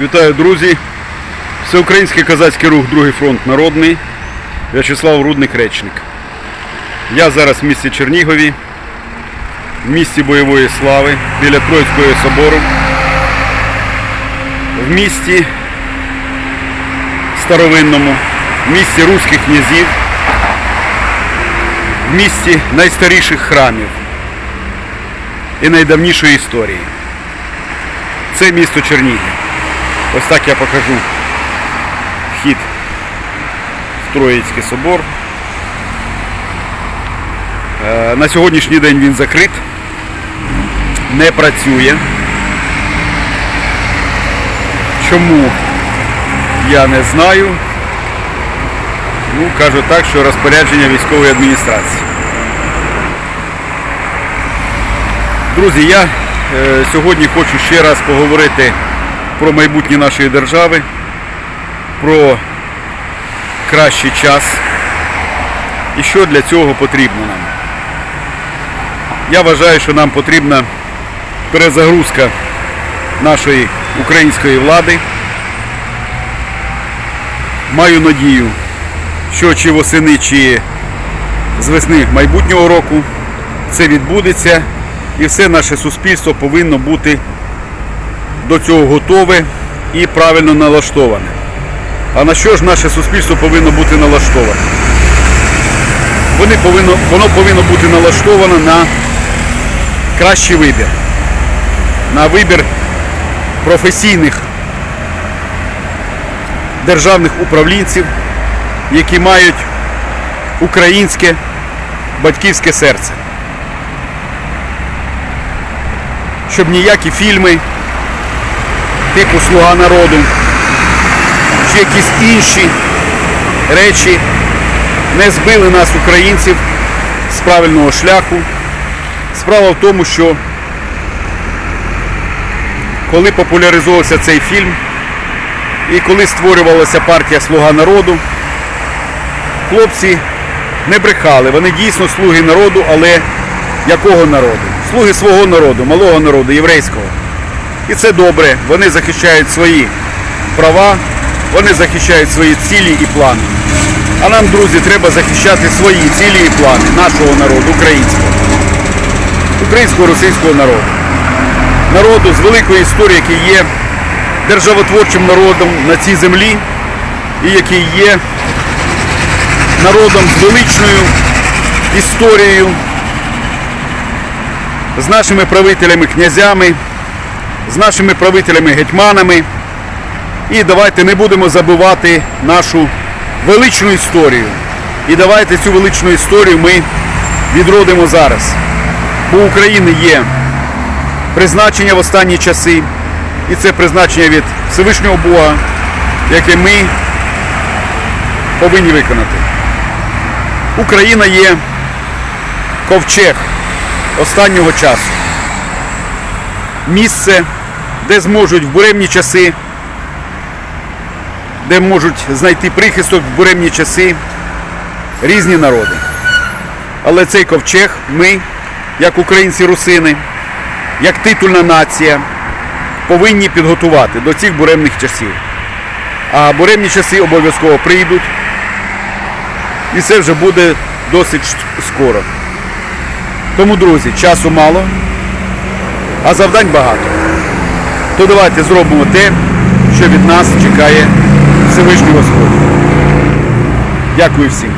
Вітаю, друзі! Всеукраїнський козацький рух Другий фронт народний. В'ячеслав Рудник Речник. Я зараз в місті Чернігові, в місті бойової слави, біля Троїцького собору, в місті старовинному, в місті руських князів, в місті найстаріших храмів і найдавнішої історії. Це місто Чернігів. Ось так я покажу вхід в Троїцький собор. Е, На сьогоднішній день він закрит, не працює. Чому я не знаю. Ну, кажу так, що розпорядження військової адміністрації. Друзі, я е, сьогодні хочу ще раз поговорити про майбутнє нашої держави, про кращий час і що для цього потрібно нам. Я вважаю, що нам потрібна перезагрузка нашої української влади. Маю надію, що чи восени, чи з весни майбутнього року це відбудеться і все наше суспільство повинно бути до цього готове і правильно налаштоване. А на що ж наше суспільство повинно бути налаштоване? Вони повинно, воно повинно бути налаштоване на кращий вибір, на вибір професійних державних управлінців, які мають українське батьківське серце. Щоб ніякі фільми типу Слуга народу чи якісь інші речі не збили нас, українців, з правильного шляху. Справа в тому, що коли популяризувався цей фільм і коли створювалася партія Слуга народу, хлопці не брехали. Вони дійсно слуги народу, але якого народу? Слуги свого народу, малого народу, єврейського. І це добре. Вони захищають свої права, вони захищають свої цілі і плани. А нам, друзі, треба захищати свої цілі і плани нашого народу, українського. Українського російського народу. Народу з великої історії, який є державотворчим народом на цій землі і який є народом з величною історією, з нашими правителями, князями, з нашими правителями, гетьманами. І давайте не будемо забувати нашу величну історію. І давайте цю величну історію ми відродимо зараз. Бо України є призначення в останні часи, і це призначення від Всевишнього Бога, яке ми повинні виконати. Україна є ковчег останнього часу. Місце, де зможуть в буремні часи, де можуть знайти прихисток в буремні часи різні народи. Але цей ковчег ми, як українці-русини, як титульна нація, повинні підготувати до цих буремних часів. А буремні часи обов'язково прийдуть. І це вже буде досить скоро. Тому, друзі, часу мало, а завдань багато. То давайте зробимо те, що від нас чекає Всевишній Господь. Дякую всім.